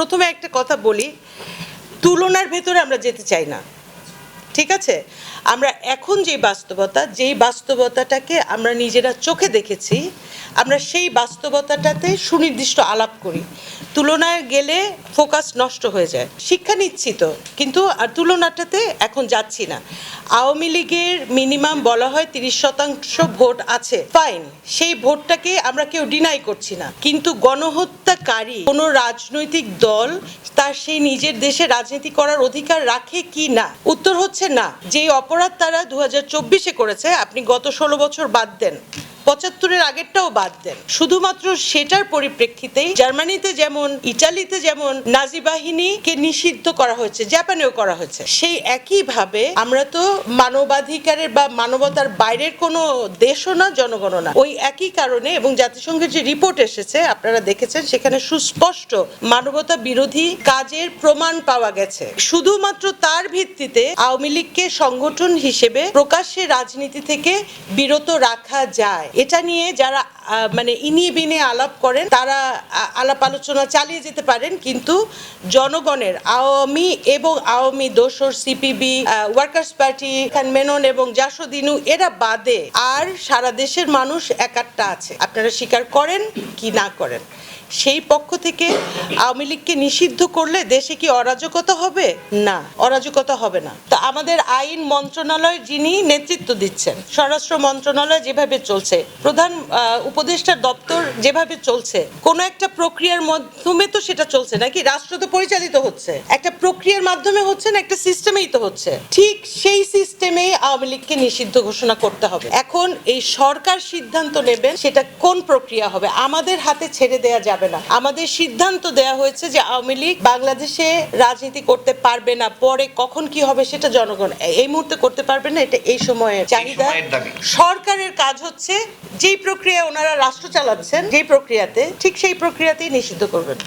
প্রথমে একটা কথা বলি তুলনার ভেতরে আমরা যেতে চাই না। ঠিক আছে? আমরা এখন যে বাস্তবতা, যেই বাস্তবতাটাকে আমরা নিজেরা চোখে দেখেছি, আমরা সেই বাস্তবতাটাতে সুনির্দিষ্ট আলাপ করি। তুলনায় গেলে ফোকাস নষ্ট হয়ে যায়। শিক্ষা নিচ্ছি তো, কিন্তু আর তুলনাটাতে এখন যাচ্ছি না। আওয়ামী লীগের মিনিমাম বলা হয় তিরিশ শতাংশ ভোট আছে। ফাইন সেই ভোটটাকে আমরা কেউ ডিনাই করছি না। কিন্তু গণহত্যাকারী কোনো রাজনৈতিক দল, তার সেই নিজের দেশে রাজনীতি করার অধিকার রাখে কি না? উত্তর হচ্ছে না। যেই অপরাধ তারা দু করেছে আপনি গত ষোলো বছর বাদ দেন। পঁচাত্তরের আগেরটাও বাদ দেন। শুধুমাত্র সেটার পরিপ্রেক্ষিতেই জার্মানিতে যেমন, ইটালিতে যেমন নাজি বাহিনীকে নিষিদ্ধ করা হয়েছে, জাপানেও করা হয়েছে, সেই একইভাবে আমরা তো মানবাধিকারের বা মানবতার বাইরের কোনো দেশও না, জনগণও না। ওই একই কারণে এবং জাতিসংঘের যে রিপোর্ট এসেছে, আপনারা দেখেছেন, সেখানে সুস্পষ্ট মানবতা বিরোধী কাজের প্রমাণ পাওয়া গেছে। শুধুমাত্র তার ভিত্তিতে আওয়ামী লীগকে সংগঠন হিসেবে প্রকাশ্যে রাজনীতি থেকে বিরত রাখা যায়। এটা নিয়ে যারা মানে ইনিয়ে বিনে আলাপ করেন, তারা আলাপ আলোচনা চালিয়ে যেতে পারেন, কিন্তু জনগণের, আওয়ামী এবং আওয়ামী দোসর, সিপিবি ওয়ার্কার্স পার্টি মেনন এবং জাসদিনু, এরা বাদে, আর সারা দেশের মানুষ একাট্টা আছে। আপনারা স্বীকার করেন কি না করেন? সেই পক্ষ থেকে আওয়ামী লীগকে নিষিদ্ধ করলে দেশে কি অরাজকতা হবে? না, অরাজকতা হবে না। তো আমাদের আইন মন্ত্রণালয় যিনি নেতৃত্ব দিচ্ছেন, স্বরাষ্ট্র মন্ত্রণালয় যেভাবে চলছে, প্রধান উপদেষ্টার দপ্তর যেভাবে চলছে, কোনো একটা প্রক্রিয়ার মাধ্যমে তো সেটা চলছে নাকি? রাষ্ট্র তো পরিচালিত হচ্ছে। একটা প্রক্রিয়ার মাধ্যমে হচ্ছে না, একটা সিস্টেমেই তো হচ্ছে। ঠিক সেই সিস্টেমেই আওয়ামী লীগকে নিষিদ্ধ ঘোষণা করতে হবে। এখন এই সরকার সিদ্ধান্ত নেবেন সেটা কোন প্রক্রিয়া হবে? আমাদের হাতে ছেড়ে দেয়া যাবে না। আমাদের সিদ্ধান্ত দেয়া হয়েছে যে আওয়ামী লীগ বাংলাদেশে রাজনীতি করতে পারবে না পরে কখন কি হবে সেটা জনগণ এই মুহূর্তে করতে পারবে না এটা এই সময়ে চাহিদা। সরকারের কাজ হচ্ছে যেই প্রক্রিয়ায় ওনারা রাষ্ট্র চালাচ্ছেন যেই প্রক্রিয়াতে ঠিক সেই প্রক্রিয়াতেই নিষিদ্ধ করবেন।